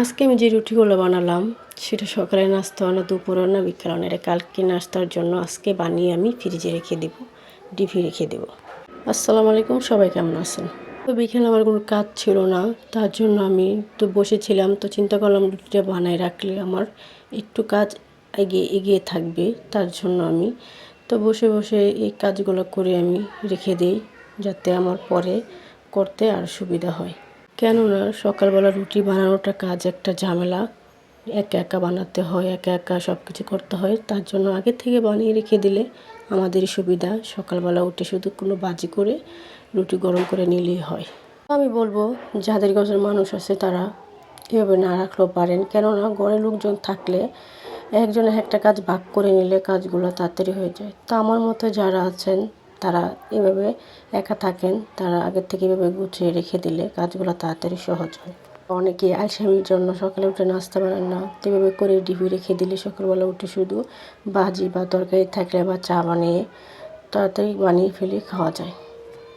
আজকে আমি যে রুটিগুলো বানালাম, সেটা সকালে নাস্তা না দুপুরও না বিকালও না এটা কালকে নাস্তার জন্য আজকে বানিয়ে আমি ফ্রিজে রেখে দেব, ডিপে রেখে দেব। আসসালামু আলাইকুম, সবাই কেমন আছেন? তো বিকেলে আমার কোনো কাজ ছিল না, তার জন্য আমি তো বসেছিলাম, তো চিন্তা করলাম রুটিটা বানায় রাখলে আমার একটু কাজ এগিয়ে এগিয়ে থাকবে, তার জন্য আমি তো বসে বসে এই কাজগুলো করে আমি রেখে দিই, যাতে আমার পরে করতে আর সুবিধা হয়। কেননা সকালবেলা রুটি বানানোটা কাজ একটা ঝামেলা। একা একা বানাতে হয়, একা একা সব কিছু করতে হয়। তার জন্য আগে থেকে বানিয়ে রেখে দিলে আমাদেরই সুবিধা। সকালবেলা উঠে শুধু কোনো বাজি করে রুটি গরম করে নিলেই হয়। আমি বলব, যাদের ঘরের মানুষ আছে তারা এভাবে না রাখলেও পারেন। কেননা ঘরে লোকজন থাকলে একজনের একটা কাজ ভাগ করে নিলে কাজগুলো তাড়াতাড়ি হয়ে যায়। তো আমার মতো যারা আছেন তারা এভাবে একা থাকেন, তারা আগের থেকে এভাবে গুছিয়ে রেখে দিলে কাজগুলো তাড়াতাড়ি সহজ হয়। অনেকে আলসামির জন্য সকালে উঠে নাস্তা বানান না, এভাবে করে ডিবি রেখে দিলে সকালবেলা উঠে শুধু ভাজি বা তরকারি থাকলে বা চা বানিয়ে তাড়াতাড়ি বানিয়ে ফেলে খাওয়া যায়।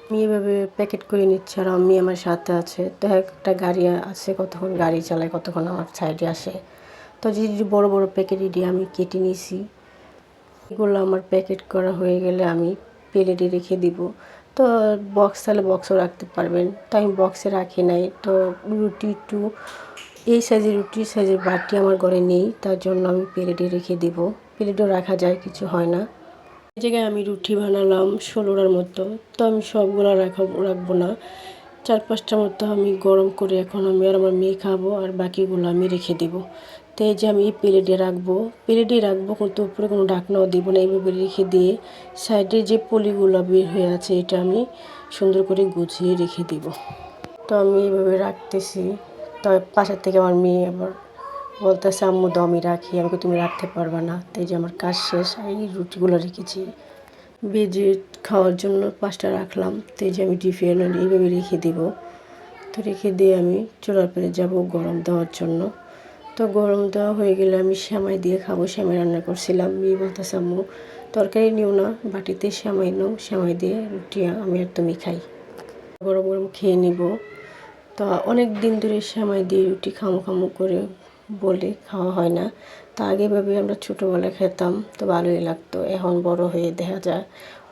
আমি এভাবে প্যাকেট করে নিচ্ছি আর আমি আমার সাথে আছে। তো একটা গাড়ি আছে, কতক্ষণ গাড়ি চালায়, কতক্ষণ আমার সাইডে আসে। তো যে বড় বড় প্যাকেট দিয়ে আমি কেটে নিয়েছি। এগুলো আমার প্যাকেট করা হয়ে গেলে আমি প্লেটে রেখে দিব। তো বক্স তাহলে বক্সও রাখতে পারবেন। তো আমি বক্সে রাখি নাই। তো রুটি একটু, এই সাইজের রুটির সাইজের বাটি আমার ঘরে নেই। তার জন্য আমি প্লেটে রেখে দিব। প্লেটও রাখা যায়, কিছু হয় না। এই জায়গায় আমি রুটি বানালাম ষোলোটার মতো। তো আমি সবগুলো রাখা রাখব না। চার পাঁচটা মতো আমি গরম করে এখন আমি আর আমার মেয়ে খাব আর বাকিগুলো আমি রেখে দিব। তো এই যে আমি প্লেটে রাখব প্লেটে রাখব কিন্তু উপরে কোনো ঢাকনাও দিব না, এইভাবে রেখে দিয়ে সাইডে যে পলিগুলো বের হয়ে আছে এটা আমি সুন্দর করে গুছিয়ে রেখে দিব। তো আমি এইভাবে রাখতেছি। তো পাশের থেকে আমার মেয়ে আবার বলতেছে, আম্মু দাও, আমি রাখি। আমাকে তুমি রাখতে পারবে না। তো এই যে আমার কাজ শেষ এই রুটিগুলো রেখেছি। ভেজে খাওয়ার জন্য পাঁচটা রাখলাম। তো এই যে আমি টিফিন এইভাবে রেখে দিব। তো রেখে দিয়ে আমি চুলার পরে যাব গরম দেওয়ার জন্য। তো গরম দেওয়া হয়ে গেলে আমি শ্যামাই দিয়ে খাব শ্যামাই রান্না করছিলাম। মেয়ে বলতেছে, আম্মু, তরকারি নিও না, বাটিতে শ্যামাই নাও শ্যামাই দিয়ে রুটি আমি আর তুমি খাই। গরম গরম খেয়ে নিব। তো অনেক দিন ধরে শ্যামাই দিয়ে রুটি খামো খামো করে বলে খাওয়া হয় না। তা আগে ভাবে আমরা ছোটোবেলায় খেতাম, তো ভালোই লাগতো। এখন বড় হয়ে দেখা যায়,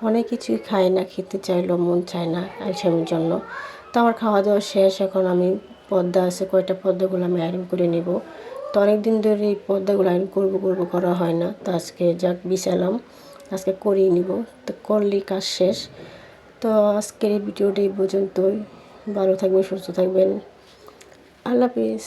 অনেক কিছুই খায় না, খেতে চাইলেও মন চায় না আলসামির জন্য। তো আমার খাওয়া দাওয়া শেষ, এখন আমি পর্দা আছে, কয়টা পর্দাগুলো আমি আয়রন করে নেব। তো অনেক দিন ধরে এই পর্দাগুলো আয়রন করব করব করা হয় না। তো আজকে যাক, বিছালাম, আজকে করিয়ে নিব। তো করলেই কাজ শেষ। তো আজকের এই ভিডিওটি এই পর্যন্তই। ভালো থাকবেন, সুস্থ থাকবেন। আল্লাহ হাফিজ।